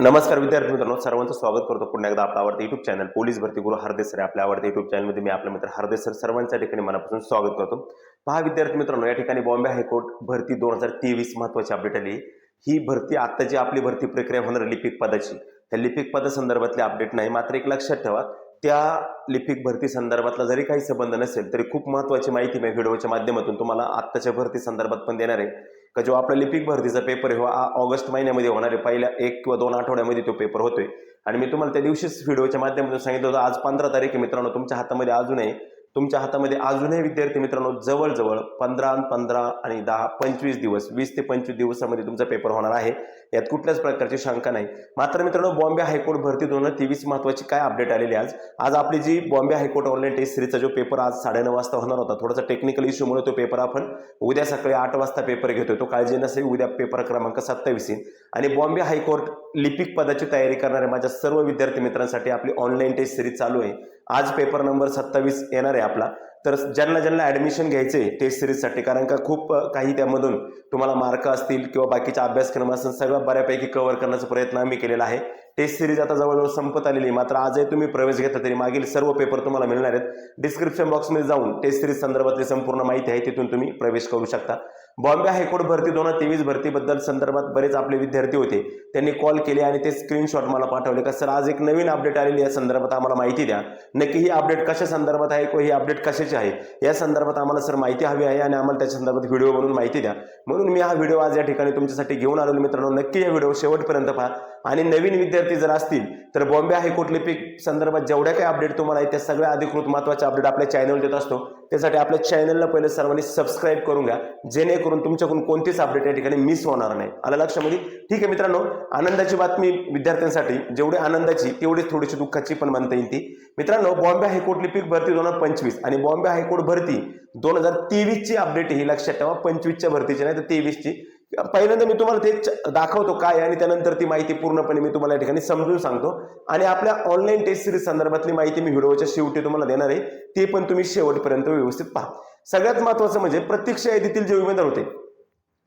नमस्कार विद्यार्थी मित्रांनो सर्वांचं स्वागत करतो पुन्हा एकदा आपला आवडतं युट्यूब चॅनल पोलीस भरती गुरु हरदेस सर. आपल्या आवडत्या युट्यूब चॅनलमध्ये मी आपल्या मित्र हरदेस सर सर्वांच्या ठिकाणी मनापासून स्वागत करतो. पहा विद्यार्थी मित्रांनो या ठिकाणी बॉम्बे हायकोर्ट भरती दोन हजार तेवीस महत्वाची अपडेट आली. ही भरती आता जी आपली भरती प्रक्रिया होणार लिपिक पदाची त्या लिपिक पदासंदर्भातली अपडेट नाही. मात्र एक लक्षात ठेवा त्या लिपिक भरती संदर्भातला जरी काही संबंध नसेल तरी खूप महत्वाची माहिती मी व्हिडिओच्या माध्यमातून तुम्हाला आत्ताच्या भरती संदर्भात पण देणार आहे. का जो आपला लिपिक भरतीचा पेपर आहे हो आ- ऑगस्ट महिन्यामध्ये होणार आहे पहिल्या एक किंवा दोन आठवड्यामध्ये तो पेपर होतोय. आणि मी तुम्हाला त्या दिवशीच व्हिडिओच्या माध्यमातून सांगितलं होतं आज पंधरा तारीख आहे मित्रांनो तुमच्या हातामध्ये अजूनही तुमच्या हातामध्ये अजूनही विद्यार्थी मित्रांनो जवळजवळ पंधरा पंधरा आणि दहा पंचवीस दिवस वीस ते पंचवीस दिवसामध्ये तुमचा पेपर होणार आहे. यात कुठल्याच प्रकारची शंका नाही. मात्र मित्रांनो बॉम्बे हायकोर्ट भरती दोन हजार तेवीस महत्वाची काय अपडेट आलेली आज? आज आपली जी Bombay high court online test सिरीजचा जो पेपर आज साडेनऊ वाजता होणार होता थोडासा टेक्निकल इश्यूमुळे तो पेपर आपण उद्या सकाळी आठ वाजता पेपर घेतोय. तो काळजी नसेल उद्या पेपर क्रमांक सत्तावीस येईल. आणि बॉम्बे हायकोर्ट लिपिक पदाची तयारी करणाऱ्या माझ्या सर्व विद्यार्थी मित्रांसाठी आपली ऑनलाईन टेस्ट सिरीज चालू आहे. आज पेपर नंबर सत्तावीस येणार आहे आपला. तर ज्यांना ज्यांना ऍडमिशन घ्यायचे टेस्ट सिरीजसाठी कारण का खूप काही त्यामधून तुम्हाला मार्क असतील किंवा बाकीचा अभ्यासक्रम असतील सगळं बऱ्यापैकी कव्हर करण्याचा प्रयत्न आम्ही केलेला आहे. टेस्ट सिरीज आता जवळजवळ संपत आलेली मात्र आजही तुम्ही प्रवेश घेता तरी मागील सर्व पेपर तुम्हाला मिळणार आहेत. डिस्क्रिप्शन बॉक्समध्ये जाऊन टेस्ट सिरीज संदर्भातली संपूर्ण माहिती आहे तिथून तुम्ही प्रवेश करू शकता. बॉम्बे हायकोर्ट भरती दोन हजार तेवीस भरतीबद्दल संदर्भात बरेच आपले विद्यार्थी होते. त्यांनी कॉल केले आणि ते स्क्रीनशॉट मला पाठवले. का सर आज एक नवीन अपडेट आलेली या संदर्भात आम्हाला माहिती द्या. नक्की ही अपडेट कशा संदर्भात आहे? किंवा ही अपडेट कशाची आहे? या संदर्भात आम्हाला सर माहिती हवी आहे आणि आम्हाला त्या संदर्भात व्हिडिओ बनवून माहिती द्या. म्हणून मी हा व्हिडिओ आज या ठिकाणी तुमच्यासाठी घेऊन आलेलो मित्रांनो नक्की या व्हिडिओ शेवटपर्यंत पहा. आणि नवीन विद्यार्थी जर असतील तर बॉम्बे हायकोर्ट लिपिक संदर्भात जेवढ्या काही अपडेट तुम्हाला आहेत त्या सगळ्या अधिकृत महत्त्वाच्या अपडेट आपल्या चॅनल देत असतो. त्यासाठी आपल्या चॅनलला पहिले सर्वांनी सबस्क्राईब करून घ्या. जेणेकरून तुमच्याकडून कोणतीच अपडेट या ठिकाणी मिस होणार नाही. आलं लक्षामध्ये ठीक आहे मित्रांनो आनंदाची बातमी विद्यार्थ्यांसाठी जेवढी आनंदाची तेवढीच थोडीशी दुःखाची पण म्हणता येईल ती. मित्रांनो बॉम्बे हायकोर्ट लिपिक भरती दोन हजार पंचवीस आणि बॉम्बे हायकोर्ट भरती दोन हजार तेवीसची अपडेट ही लक्षात ठेवा पंचवीसच्या भरतीची नाही तर तेवीसची. पहिल्यांदा मी तुम्हाला ते दाखवतो काय आणि त्यानंतर ती माहिती पूर्णपणे मी तुम्हाला या ठिकाणी समजून सांगतो. आणि आपल्या ऑनलाईन टेस्ट सिरीज संदर्भातली माहिती मी व्हिडिओच्या शेवटी तुम्हाला देणार आहे. ते पण तुम्ही शेवटपर्यंत व्यवस्थित पहा. सगळ्यात महत्वाचं म्हणजे प्रत्यक्ष यादीतील जे उमेदवार होते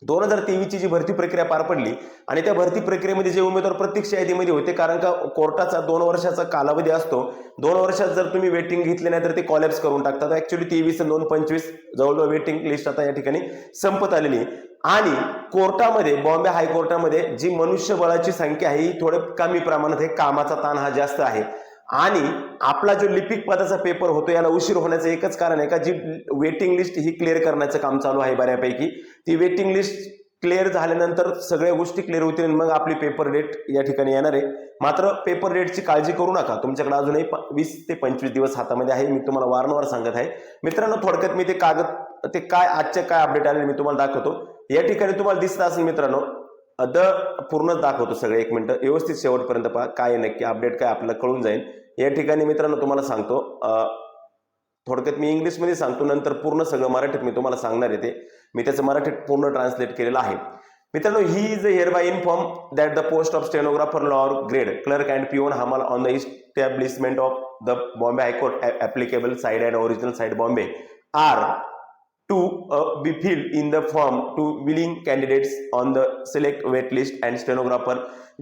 दोन हजार तेवीसची जी भरती प्रक्रिया पार पडली आणि त्या भरती प्रक्रियेमध्ये जे उमेदवार प्रत्यक्ष यादीमध्ये होते कारण का कोर्टाचा दोन वर्षाचा कालावधी असतो दोन वर्षात जर तुम्ही वेटिंग घेतले नाही तर ते कॉलेप्स करून टाकतात. ऍक्च्युली तेवीस दोन पंचवीस जवळजवळ वेटिंग लिस्ट आता या ठिकाणी संपत आलेली आणि कोर्टामध्ये बॉम्बे हायकोर्टामध्ये जी मनुष्यबळाची संख्या आहे ही थोडं कमी प्रमाणात आहे कामाचा ताण हा जास्त आहे. आणि आपला जो लिपिक पदाचा पेपर होतो याला उशीर होण्याचं एकच कारण आहे का जी वेटिंग लिस्ट ही क्लिअर करण्याचं काम चालू आहे बऱ्यापैकी. ती वेटिंग लिस्ट क्लिअर झाल्यानंतर सगळ्या गोष्टी क्लिअर होतील आणि मग आपली पेपर डेट या ठिकाणी येणार आहे. मात्र पेपर डेटची काळजी करू नका. तुमच्याकडे अजूनही वीस ते पंचवीस दिवस हातामध्ये आहे. मी तुम्हाला वारंवार सांगत आहे. मित्रांनो थोडक्यात मी ते कागद ते काय आजचे काय अपडेट आले मी तुम्हाला दाखवतो. या ठिकाणी तुम्हाला दिसत असेल मित्रांनो द पूर्ण दाखवतो सगळे. एक मिनटं. व्यवस्थित शेवटपर्यंत पहा. काय आहे नक्की? अपडेट काय आपल्याला कळून जाईल. या ठिकाणी मित्रांनो तुम्हाला सांगतो थोडक्यात मी इंग्लिशमध्ये सांगतो नंतर पूर्ण सगळं मराठीत मी तुम्हाला सांगणार आहे ते मी त्याचं मराठीत पूर्ण ट्रान्सलेट केलेलं आहे. मित्रांनो ही is hereby inform that the post of stenographer lower grade clerk and peon हमाल on the establishment of the Bombay high court applicable side and original side Bombay are to uh, be filled in the form to willing candidates on the select wait list and stenographer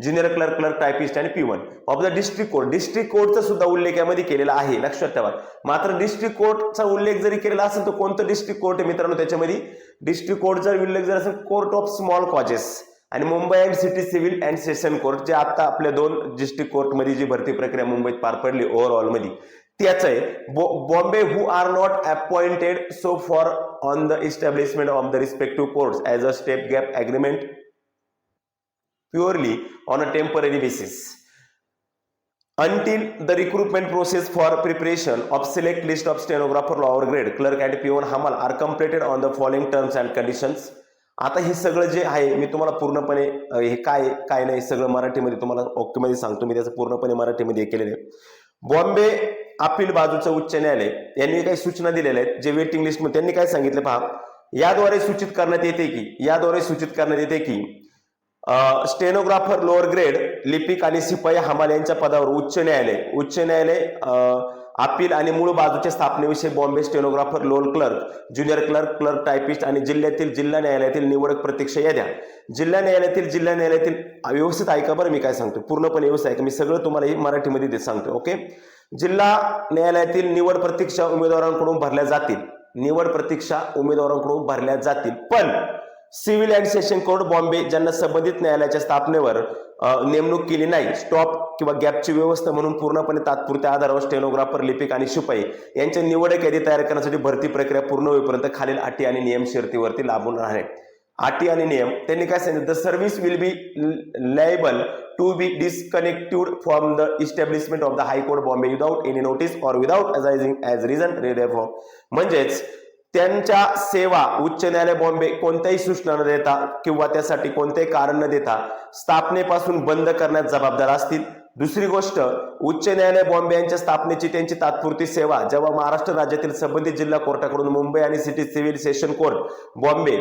junior clerk clerk typist and p1 of the district court district कोर्टचा सुद्धा उल्लेख यामध्ये केलेला आहे लक्षात ठेवा. मात्र district कोर्टचा उल्लेख जरी केलेला असेल तर कोणतं डिस्ट्रिक्ट कोर्ट आहे मित्रांनो त्याच्यामध्ये? डिस्ट्रिक्ट कोर्टचा उल्लेख जर असेल कोर्ट ऑफ स्मॉल कॉजेस आणि Mumbai and city civil and session court जे आता आपल्या दोन डिस्ट्रिक्ट कोर्टमध्ये जी भरती प्रक्रिया मुंबईत पार पडली ओव्हरऑलमध्ये. त्याचं आहे Bombay who are not appointed so far on the establishment of the respective courts as a step gap agreement purely on a temporary basis until the recruitment process for preparation of select list of stenographer lower grade clerk and peon हमाल are completed on the following terms and conditions. आता हे सगळं जे आहे मी तुम्हाला पूर्णपणे हे काय काय नाही सगळं मराठीमध्ये तुम्हाला ओकेमध्ये सांगतो. मी त्याचं पूर्णपणे मराठीमध्ये केलेलं आहे. बॉम्बे अपील बाजूचं उच्च न्यायालय यांनी काही सूचना दिलेल्या आहेत जे वेटिंग लिस्ट त्यांनी काय सांगितलं पहा. याद्वारे सूचित करण्यात येते की याद्वारे सूचित करण्यात येते की स्टेनोग्राफर लोअर ग्रेड लिपिक आणि सिपाई हमाल यांच्या पदावर उच्च न्यायालय उच्च न्यायालय अपील आणि मूळ बाजूच्या स्थापनेविषयी Bombay stenographer lower clerk junior clerk clerk typist आणि जिल्ह्यातील जिल्हा न्यायालयातील निवडक प्रत्यक्ष याद्या जिल्हा न्यायालयातील जिल्हा न्यायालयातील व्यवस्थित ऐका बरं मी काय सांगतो. पूर्णपणे व्यवस्थित ऐका. मी सगळं तुम्हाला हे मराठीमध्ये सांगतो ओके? जिल्हा न्यायालयातील निवड प्रतीक्षा उमेदवारांकडून भरल्या जातील. निवड प्रतीक्षा उमेदवारांकडून भरल्या जातील. पण civil and session court Bombay ज्यांना संबंधित न्यायालयाच्या स्थापनेवर नेमणूक केली नाही स्टॉप किंवा गॅपची व्यवस्था म्हणून पूर्णपणे तात्पुरत्या आधारावर स्टेनोग्राफर लिपिक आणि शिपाई यांच्या निवडक यादी तयार करण्यासाठी भरती प्रक्रिया पूर्ण होईपर्यंत खालील अटी आणि नियम शर्तीवरती लागून राहणे. अटी आणि नियम. त्यांनी काय सांगितलं? The service will be liable to be disconnected from the establishment of the high court Bombay without any notice or without assigning as reason form म्हणजेच त्यांच्या सेवा उच्च न्यायालय बॉम्बे कोणत्याही सूचना न देता किंवा त्यासाठी कोणतेही कारण न देता स्थापनेपासून बंद करण्यात जबाबदार असतील. दुसरी गोष्ट उच्च न्यायालय बॉम्बे यांच्या स्थापनेची त्यांची तात्पुरती सेवा जेव्हा महाराष्ट्र राज्यातील संबंधित जिल्हा कोर्टाकडून मुंबई आणि city civil session court Bombay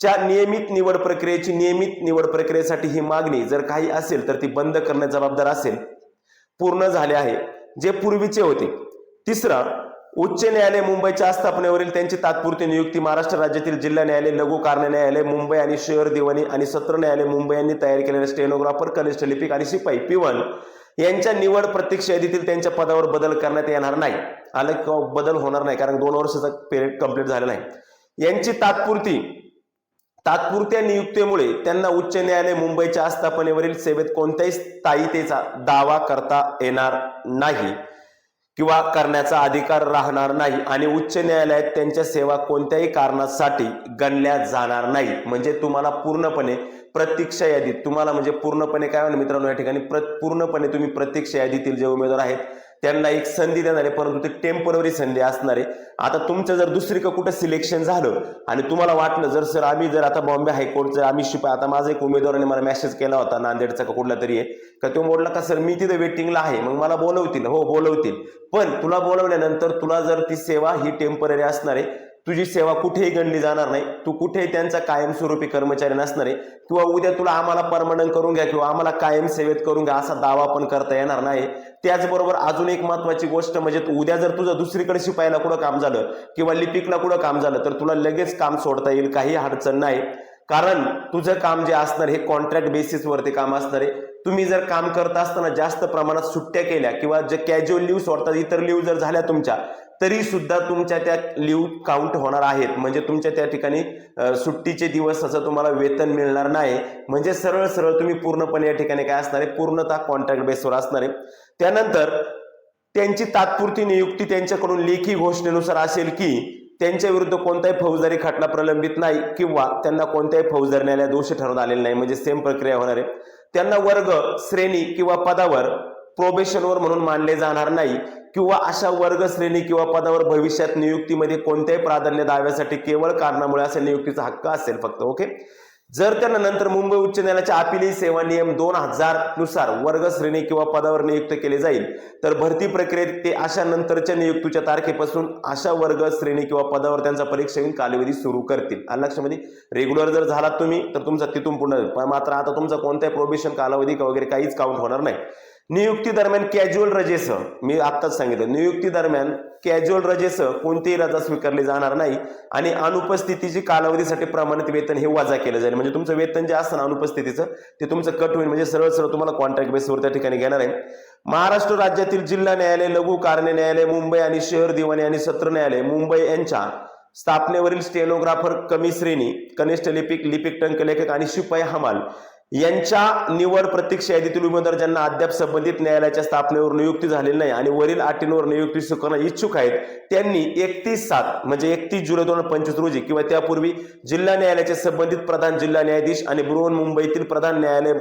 च्या नियमित निवड प्रक्रियेची नियमित निवड प्रक्रियेसाठी ही मागणी जर काही असेल तर ती बंद करण्यास जबाबदार असेल पूर्ण झाले आहे. जे पूर्वीचे होते. तिसरा उच्च न्यायालय मुंबईच्या आस्थापनेवरील त्यांची तात्पुरती नियुक्ती महाराष्ट्र राज्यातील जिल्हा न्यायालय लघु कारणे न्यायालय मुंबई आणि शहर दिवाणी आणि सत्र न्यायालय मुंबई यांनी तयार केलेल्या स्टेनोग्राफर कनिष्ठ लिपिक आणि शिपाई पिवन यांच्या निवड प्रत्यक्ष यादीतील त्यांच्या पदावर बदल करण्यात येणार नाही. आलं किंवा बदल होणार नाही कारण दोन वर्षाचा पिरियड कंप्लीट झालेला आहे. यांची तात्पुरती तात्पुरत्या नियुक्तीमुळे त्यांना उच्च न्यायालय मुंबईच्या आस्थापनेवरील सेवेत कोणत्याही स्थायितेचा दावा करता येणार नाही किंवा करण्याचा अधिकार राहणार नाही आणि उच्च न्यायालयात त्यांच्या सेवा कोणत्याही कारणासाठी गणल्या जाणार नाही. म्हणजे तुम्हाला पूर्णपणे प्रतीक्षा यादीत तुम्हाला म्हणजे पूर्णपणे काय म्हणा मित्रांनो या ठिकाणी पूर्णपणे तुम्ही प्रतीक्षा यादीतील जे उमेदवार आहेत त्यांना एक संधी देणार आहे परंतु ते टेंपररी संधी असणार आहे. आता तुमचं जर दुसरीकडे कुठं सिलेक्शन झालं आणि तुम्हाला वाटलं जर सर आम्ही जर आता बॉम्बे हायकोर्टचं आम्ही शिपाय आता माझा एक उमेदवाराने मला मेसेज केला होता नांदेडचा का कुठला तरी आहे का तो बोलला का सर मी तिथे वेटिंगला आहे. मग मला बोलवतील. हो बोलवतील. पण तुला बोलवल्यानंतर तुला जर ती सेवा ही टेंपररी असणार आहे तुझी सेवा कुठेही गणली जाणार नाही. तू कुठेही त्यांचा कायमस्वरूपी कर्मचारी नसणार आहे. किंवा उद्या तुला आम्हाला परमनंट करून घ्या किंवा आम्हाला कायम सेवेत करून घ्या असा दावा पण करता येणार नाही. त्याचबरोबर अजून एक महत्वाची गोष्ट म्हणजे उद्या जर तुझं दुसरीकडे शिपायला कुठं काम झालं किंवा लिपिकला कुठं काम झालं तर तुला लगेच काम सोडता येईल. काही अडचण नाही. कारण तुझं काम जे असणार हे कॉन्ट्रॅक्ट बेसिसवरती काम असणार आहे. तुम्ही जर काम करत असताना जास्त प्रमाणात सुट्ट्या केल्या किंवा जे कॅज्युअल लिव्ह सोडतात इतर लिव्ह जर झाल्या तुमच्या तरी सुद्धा तुमच्या त्या लिव्ह काउंट होणार आहेत. म्हणजे तुमच्या त्या ठिकाणी सुट्टीचे दिवस असं तुम्हाला वेतन मिळणार नाही. म्हणजे सरळ सरळ तुम्ही पूर्णपणे या ठिकाणी काय असणार आहे? पूर्णतः कॉन्ट्रॅक्ट बेसवर असणार आहे. त्यानंतर त्यांची तात्पुरती नियुक्ती त्यांच्याकडून लेखी घोषणेनुसार असेल की त्यांच्या विरुद्ध कोणताही फौजदारी खटला प्रलंबित नाही किंवा त्यांना कोणत्याही फौजदारी न्यायालयात दोषी ठरवण्यात आलेले नाही. म्हणजे सेम प्रक्रिया होणार आहे. त्यांना वर्ग श्रेणी किंवा पदावर प्रोबेशनवर म्हणून मानले जाणार नाही किंवा अशा वर्ग श्रेणी किंवा पदावर भविष्यात नियुक्तीमध्ये कोणत्याही प्राधान्य दाव्यासाठी केवळ कारणामुळे अशा नियुक्तीचा हक्क असेल फक्त ओके जर त्यांना नंतर मुंबई उच्च न्यायालयाच्या अपिली सेवा नियम दोन हजारनुसार वर्ग श्रेणी किंवा पदावर नियुक्त केले जाईल तर भरती प्रक्रियेत ते अशा नंतरच्या नियुक्तीच्या तारखेपासून अशा वर्ग श्रेणी किंवा पदावर त्यांचा परीक्षा कालावधी सुरू करतील. लक्षामध्ये रेग्युलर जर झालात तुम्ही तर तुमचा तिथून पूर्ण पण मात्र आता तुमचा कोणताही प्रोबेशन कालावधी वगैरे काहीच काउंट होणार नाही. नियुक्ती दरम्यान कॅज्युअल रजेसह मी आत्ताच सांगितलं नियुक्ती दरम्यान कॅज्युअल रजेसह कोणतीही रजा स्वीकारली जाणार नाही आणि अनुपस्थितीची कालावधीसाठी प्रमाणित वेतन हे वजा केलं जाईल. म्हणजे तुमचं वेतन जे असतं ना अनुपस्थितीचं ते तुमचं कट होईल. म्हणजे सरळ सरळ तुम्हाला कॉन्ट्रॅक्ट बेसवर त्या ठिकाणी घेणार आहे. महाराष्ट्र राज्यातील जिल्हा न्यायालय लघु कारणे न्यायालय मुंबई आणि शहर दिवाणी आणि सत्र न्यायालय मुंबई यांच्या स्थापनेवरील स्टेनोग्राफर कमी श्रेणी कनिष्ठ लिपिक लिपिक टंकलेखक आणि शिपाई हमाल यांच्या निवड प्रतीक्षा यादीतील उमेदवार ज्यांना अद्याप संबंधित न्यायालयाच्या स्थापनेवर नियुक्ती झालेली नाही आणि वरील अटींवर नियुक्ती स्वीकारणं इच्छुक आहेत त्यांनी एकतीस सात म्हणजे एकतीस जुलै दोन हजार पंचवीस रोजी किंवा त्यापूर्वी जिल्हा न्यायालयाचे संबंधित प्रधान जिल्हा न्यायाधीश आणि बृहन मुंबईतील प्रधान न्यायालय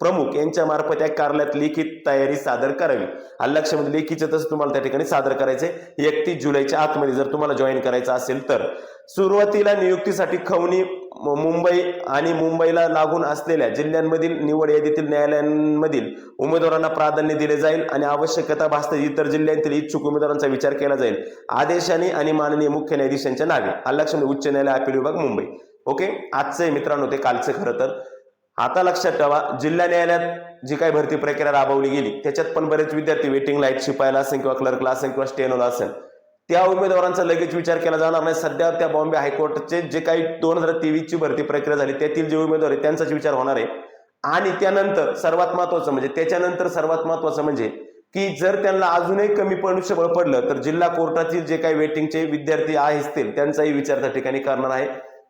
प्रमुख यांच्या मार्फत या कार्यालयात लिखित तयारी सादर करावी. आणि लक्षामध्ये लेखीचं तसं तुम्हाला त्या ठिकाणी सादर करायचंय. एकतीस जुलैच्या आतमध्ये जर तुम्हाला जॉईन करायचं असेल तर. सुरुवातीला नियुक्तीसाठी खवणी मुंबई आणि मुंबईला लागून असलेल्या जिल्ह्यांमधील निवड यादीतील न्यायालयांमधील उमेदवारांना प्राधान्य दिले जाईल आणि आवश्यकता भासते इतर जिल्ह्यांतील इच्छुक उमेदवारांचा विचार केला जाईल. आदेशाने आणि माननीय मुख्य न्यायाधीशांच्या नावे. आणि उच्च न्यायालय अपील विभाग मुंबई. ओके? आजचं मित्रांनो ते कालचं खरं तर. आता लक्षात ठेवा जिल्हा न्यायालयात जी काही भरती प्रक्रिया राबवली गेली त्याच्यात पण बरेच विद्यार्थी वेटिंग लाइट शिपायला असेल किंवा क्लर्कला असेल किंवा स्टेनोला असेल. त्या उमेदवारांचा लगेच विचार केला जाणार नाही. सध्या त्या बॉम्बे हायकोर्टचे जे काही दोन हजार तेवीस ची भरती प्रक्रिया झाली त्यातील जे उमेदवार आहे त्यांचाच विचार होणार आहे. आणि त्यानंतर सर्वात महत्वाचं म्हणजे त्याच्यानंतर सर्वात महत्वाचं म्हणजे की जर त्यांना अजूनही कमी मनुष्यबळ पडलं तर जिल्हा कोर्टातील जे काही वेटिंगचे विद्यार्थी असतील त्यांचाही विचार त्या ठिकाणी करणार आहे.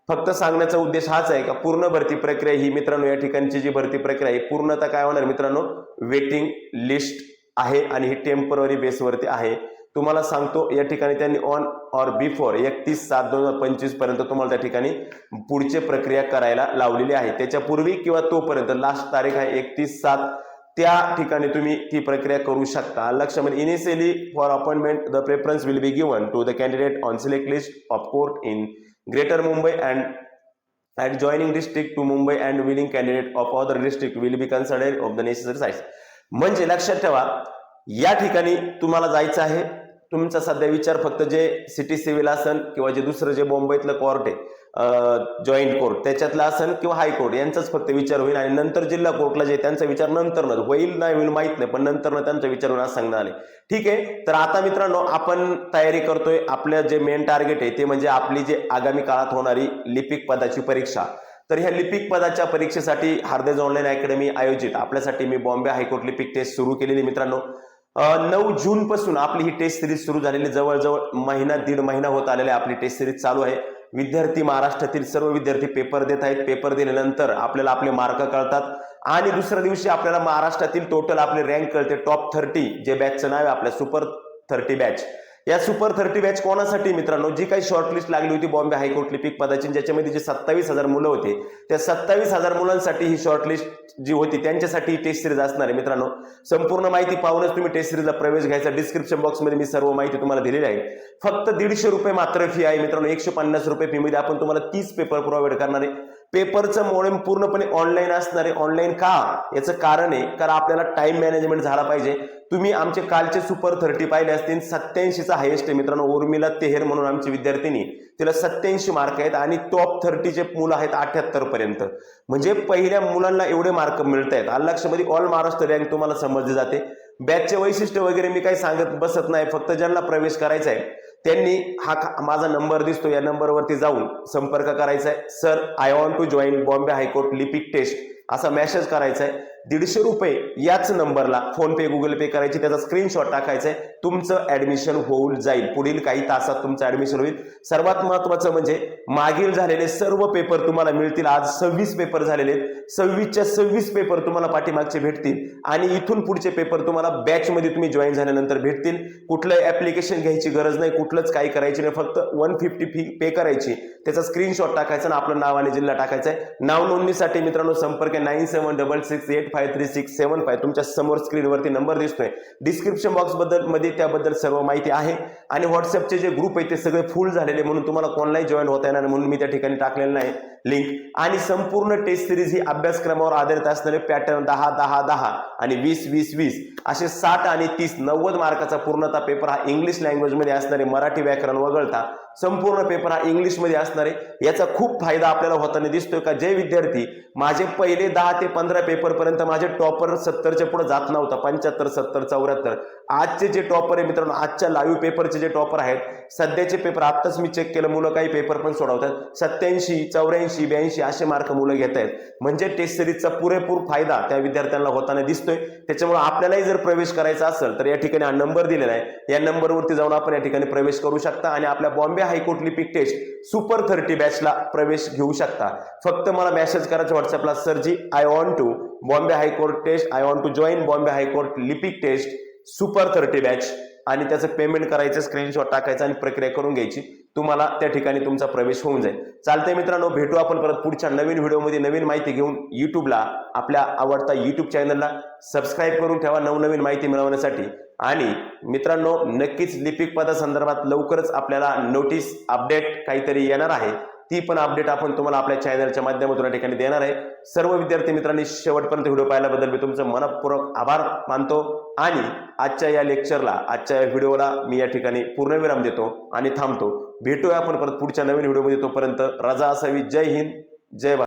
फक्त सांगण्याचा उद्देश हाच आहे का? पूर्ण भरती प्रक्रिया ही मित्रांनो या ठिकाणची जी भरती प्रक्रिया आहे पूर्णतः काय होणार मित्रांनो? वेटिंग लिस्ट आहे आणि ही टेंपररी बेसवरती आहे. तुम्हाला सांगतो या ठिकाणी त्यांनी ऑन ऑर बिफोर एकतीस सात दोन हजार पंचवीसपर्यंत तुम्हाला त्या ठिकाणी पुढचे प्रक्रिया करायला लावलेली आहे. त्याच्यापूर्वी किंवा तोपर्यंत लास्ट तारीख आहे एकतीस सात त्या ठिकाणी तुम्ही ती प्रक्रिया करू शकता. लक्षामध्ये initially for appointment the preference will be given to the candidate on select list of court in Greater Mumbai and adjoining district to Mumbai and willing candidate of other district will be considered of the necessary size. म्हणजे लक्षात ठेवा या ठिकाणी तुम्हाला जायचं आहे तुमचा सध्या विचार फक्त जे सिटी सिव्हिल असेल किंवा जे दुसरं जे मुंबईतलं कोर्ट आहे जॉईंट कोर्ट त्याच्यातलं असन किंवा हायकोर्ट यांचाच फक्त विचार होईल आणि नंतर जिल्हा कोर्टला जे त्यांचा विचार नंतर होईल नाही होईल माहीत नाही पण नंतर त्यांचा विचार होईल असं सांगणार आले. ठीक आहे? तर आता मित्रांनो आपण तयारी करतोय आपलं जे मेन टार्गेट आहे ते म्हणजे आपली जे आगामी काळात होणारी लिपिक पदाची परीक्षा. तर ह्या लिपिक पदाच्या परीक्षेसाठी हार्देज ऑनलाईन अकॅडमी आयोजित. आपल्यासाठी मी बॉम्बे हायकोर्ट लिपिक टेस्ट सुरू केलेली मित्रांनो. नऊ जून पासून आपली ही टेस्ट सिरीज सुरू झालेली जवळजवळ महिना दीड महिना होत आलेली आपली टेस्ट सिरीज चालू आहे. विद्यार्थी महाराष्ट्रातील सर्व विद्यार्थी पेपर देत आहेत. पेपर दिल्यानंतर आपल्याला आपले मार्क कळतात. आणि दुसऱ्या दिवशी आपल्याला महाराष्ट्रातील टोटल आपले रँक कळते. टॉप थर्टी जे बॅचचं नाव आहे आपल्या सुपर थर्टी बॅच या सुपर थर्टी बॅच कोणासाठी मित्रांनो? जी काही शॉर्टलिस्ट लागली होती बॉम्बे हायकोर्ट लिपिक पदाची ज्याच्यामध्ये जे सत्तावीस हजार मुलं होते त्या सत्तावीस हजार मुलांसाठी ही शॉर्टलिस्ट जी होती त्यांच्यासाठी ही टेस्ट सिरीज असणार आहे मित्रांनो. संपूर्ण माहिती पाहूनच तुम्ही टेस्ट सिरीजला प्रवेश घ्यायचा. डिस्क्रिप्शन बॉक्समध्ये मी सर्व माहिती तुम्हाला दिलेली आहे. फक्त दीडशे रुपये मात्र फी आहे मित्रांनो. एकशे पन्नास रुपये फी मध्ये आपण तुम्हाला तीस पेपर प्रोव्हाइड करणार आहे. पेपरचं मोडेम पूर्णपणे ऑनलाईन असणार आहे. ऑनलाईन का? याचं कारण आहे कारण आपल्याला टाइम मॅनेजमेंट झाला पाहिजे. तुम्ही आमचे कालचे सुपर थर्टी पाहिले असतील सत्याऐंशीचा हायेस्ट आहे मित्रांनो. उर्मिला तेहेर म्हणून आमची विद्यार्थिनी तिला सत्याऐंशी मार्क आहेत आणि टॉप थर्टीचे मुलं आहेत अठ्याहत्तर पर्यंत. म्हणजे पहिल्या मुलांना एवढे मार्क मिळत आहेत अल्लाक्षमध्ये ऑल महाराष्ट्र रँक तुम्हाला समजली जाते. बॅचचे वैशिष्ट्य वगैरे मी काही सांगत बसत नाही. फक्त ज्यांना प्रवेश करायचा आहे त्यांनी हा खा- माझा नंबर दिसतो या नंबरवरती जाऊन संपर्क करायचा आहे sir I want to join Bombay high court लिपिक टेस्ट असा मेसेज करायचा आहे दीडशे रुपये याच नंबरला फोन पे गुगल पे करायची त्याचा स्क्रीनशॉट टाकायचा आहे तुमचं ऍडमिशन होऊन जाईल. पुढील काही तासात तुमचं ऍडमिशन होईल. सर्वात महत्वाचं म्हणजे मागील झालेले सर्व पेपर तुम्हाला मिळतील. आज सव्वीस पेपर झालेले आहेत. सव्वीसच्या सव्वीस पेपर तुम्हाला पाठीमागचे भेटतील. आणि इथून पुढचे पेपर तुम्हाला बॅचमध्ये तुम्ही जॉईन झाल्यानंतर भेटतील. कुठलं ऍप्लिकेशन घ्यायची गरज नाही. कुठलंच काही करायची नाही. फक्त वन फिफ्टी फी पे करायची. त्याचा स्क्रीनशॉट टाकायचा आणि आपलं नाव आणि जिल्हा टाकायचा आहे. नाव नोंदणीसाठी मित्रांनो संपर्क nine seven double six eight five three six seven five तुमच्यासमोर स्क्रीनवरती नंबर दिसतोय. डिस्क्रिप्शन बॉक्सबद्दलमध्ये त्याबद्दल सर्व माहिती आहे. आणि व्हॉट्सअपचे जे ग्रुप आहे ते सगळे फुल झालेले म्हणून तुम्हाला कोणलाही जॉईन होता येणार नाही म्हणून मी त्या ठिकाणी टाकलेलं नाही. लिंक आणि संपूर्ण टेस्ट सिरीज ही अभ्यासक्रमावर आधारित असणारे पॅटर्न दहा दहा दहा आणि वीस वीस वीस असे साठ आणि तीस नव्वद मार्काचा पूर्णता पेपर हा इंग्लिश लँग्वेजमध्ये असणारे मराठी व्याकरण वगळता संपूर्ण पेपर हा इंग्लिशमध्ये असणारे. याचा खूप फायदा आपल्याला होताना दिसतोय का? जे विद्यार्थी माझे पहिले दहा ते पंधरा पेपरपर्यंत माझे टॉपर सत्तरच्या पुढे जात नव्हता पंच्याहत्तर सत्तर चौऱ्याहत्तर. आजचे जे टॉपर आहे मित्रांनो आजच्या लाईव्ह पेपरचे जे टॉपर आहेत सध्याचे पेपर आत्ताच मी चेक केलं मुलं काही पेपर पण सोडवतात. सत्याऐंशी चौऱ्याऐंशी ब्याऐंशी असे मार्क मुलं घेत आहेत. म्हणजे टेस्ट सिरीजचा पुरेपूर फायदा त्या विद्यार्थ्यांना होताना दिसतोय. त्याच्यामुळे आपल्यालाही जर प्रवेश करायचा असेल तर या ठिकाणी हा नंबर दिलेला आहे. या नंबरवरती जाऊन आपण या ठिकाणी प्रवेश करू शकता आणि आपल्या बॉम्बे हायकोर्ट लिपिक टेस्ट सुपर थर्टी बॅचला प्रवेश घेऊ शकता. फक्त मला मेसेज करायचं व्हॉट्सअपला sir ji I want to Bombay high court test I want to join Bombay high court लिपिक टेस्ट सुपर थर्टी बॅच आणि त्याचं पेमेंट करायचं स्क्रीनशॉट टाकायचं आणि प्रक्रिया करून घ्यायची. तुम्हाला त्या ठिकाणी तुमचा प्रवेश होऊन जाईल. चालतंय मित्रांनो भेटू आपण परत पुढच्या नवीन व्हिडिओमध्ये नवीन माहिती घेऊन युट्यूबला आपल्या आवडता युट्यूब चॅनलला सबस्क्राईब करून ठेवा नवनवीन माहिती मिळवण्यासाठी. आणि मित्रांनो नक्कीच लिपिक पदासंदर्भात लवकरच आपल्याला नोटीस अपडेट काहीतरी येणार आहे. ती पण अपडेट आपण तुम्हाला आपल्या चॅनलच्या माध्यमातून या ठिकाणी देणार आहे. सर्व विद्यार्थी मित्रांनी शेवटपर्यंत व्हिडिओ पाहिल्याबद्दल मी तुमचं मनपूर्वक आभार मानतो आणि आजच्या या लेक्चरला आजच्या या व्हिडिओला मी या ठिकाणी पूर्णविराम देतो आणि थांबतो. भेटूया आपण परत पुढच्या नवीन व्हिडिओमध्ये तोपर्यंत रजा असावी. जय हिंद. जय